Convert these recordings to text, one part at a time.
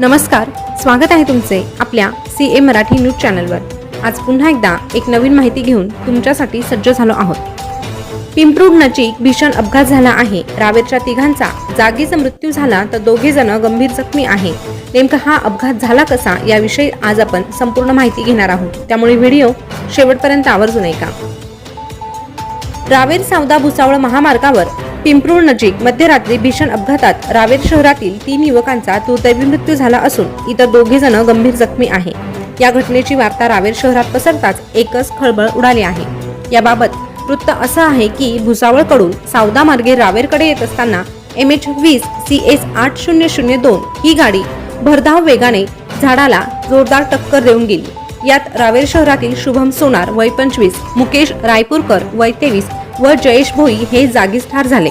नमस्कार स्वागत आहे तुमचे आपल्या सी ए मराठी न्यूज चॅनलवर. आज पुन्हा एकदा एक नवीन माहिती घेऊन तुमच्यासाठी सज्ज झालो आहोत. पिंपरूड नजीक भीषण अपघात झाला आहे. रावेरच्या तिघांचा जागीच मृत्यू झाला तर दोघे जण गंभीर जखमी आहे. नेमका हा अपघात झाला कसा याविषयी आज आपण संपूर्ण माहिती घेणार आहोत. त्यामुळे व्हिडिओ शेवटपर्यंत आवर्जून ऐका. रावेर सावदा भुसावळ महामार्गावर पिंपरूळ नजीक मध्यरात्री भीषण अपघातात रावेर शहरातील तीन युवकांचा दुर्दैवी मृत्यू झाला असून इतर दोघे जण गंभीर जखमी आहे. या घटनेची वार्ता रावेर शहरात पसरताच एकच खळबळ उडाली आहे. याबाबत वृत्त असं आहे की भुसावळकडून सावदा मार्गे रावेरकडे येत असताना एम एच वीस सी एस आठ शून्य शून्य दोन ही गाडी भरधाव वेगाने झाडाला जोरदार टक्कर देऊन गेली. यात रावेर शहरातील शुभम सोनार वय पंचवीस मुकेश रायपूरकर वय तेवीस व जयेश भोई हे जागीच ठार झाले.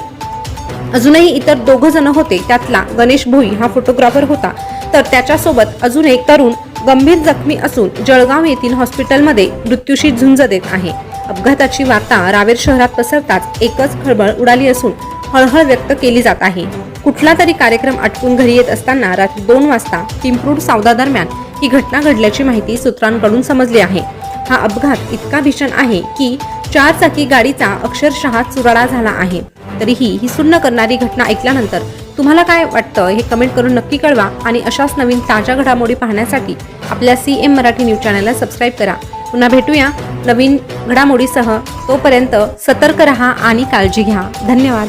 अजूनही इतर दोघ जण होते त्यातला गणेश भोई हा फोटोग्राफर होता. तर त्याच्यासोबत अजून एक तरुण गंभीर जखमी असून जळगाव येथील हॉस्पिटलमध्ये मृत्यूशी झुंज देत आहे. अपघाताची वार्ता रावेर शहरात पसरताच एकच खळबळ उडाली असून हळहळ व्यक्त केली जात आहे. कुठला तरी कार्यक्रम आटपून घरी येत असताना रात्री दोन वाजता पिंपरूड सावदा दरम्यान ही घटना घडल्याची माहिती सूत्रांकडून समजली आहे. हा अपघात इतका भीषण आहे की चार चाकी गाडीचा अक्षरशः चुराडा झाला आहे. तरीही ही सुन्न करणारी घटना ऐकल्यानंतर तुम्हाला काय वाटतं हे कमेंट करून नक्की कळवा आणि अशाच नवीन ताज्या घडामोडी पाहण्यासाठी आपल्या सी एम मराठी न्यूज चॅनलला सबस्क्राईब करा. पुन्हा भेटूया नवीन घडामोडीसह. तोपर्यंत सतर्क रहा आणि काळजी घ्या. धन्यवाद.